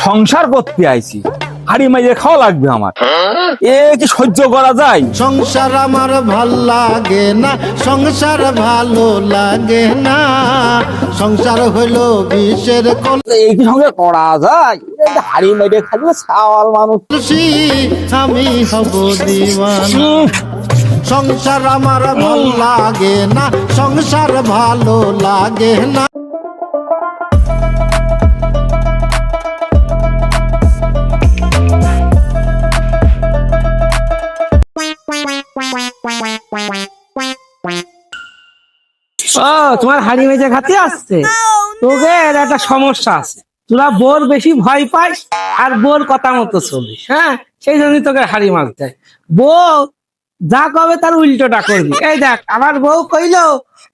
সংসার করতে আইছি। হাড়ি মাইয়ে খাওয়া লাগবে আমার। এ কি সহ্য করা যায়? সংসার আমার ভালো লাগে না সংসার ভালো লাগে না। সংসার হইল বিষের এই কি সঙ্গে করা যায়? হাড়ি মাইয়ে খাবে সাওয়াল মানুষ। আমি হব দিওয়ানা। সংসার আমার ভালো লাগে না সংসার ভালো লাগে না। ও তোমার হাড়ি মেজে খাতে আসছে। তোকে একটা সমস্যা আছে। তোরা বোর বেশি ভয় পাস আর বোর কথা মতো চলিস হ্যাঁ? সেই জন্যই তোকে হাড়ি মারতে দেয় বউ যা কবে তার উল্টোটা করবি। এই দেখ আমার বউ কইলো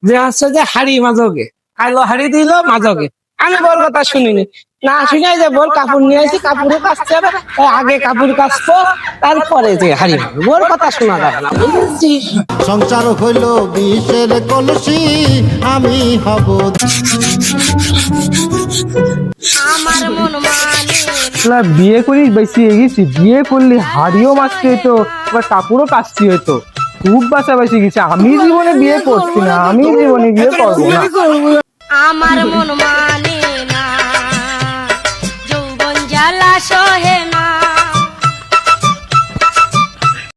যে হচ্ছে যে হাড়ি মাজোগে। আইলো হাড়ি দিল মাজোগে। আমি বল কথা শুনিনি। না শুনে যে বল কাপড় নিয়ে আসি কাপড়ে কাচতে হবে আগে কাপড় কাচবো তারপরে যে মারবো বোর কথা শোনা যাবে না সংসার হইল বিষের কলসি আমি হব আমার মন মানে বিয়ে করি বেশি এগেছি। বিয়ে করলে হাড়িও মাছতে হতো এবার কাপড়ও কাচতে হতো খুব বাসা বেশি গেছে। আমি জীবনে বিয়ে করছি না আমি জীবনে বিয়ে করব না। আমার মন মানে জ্বালা সহে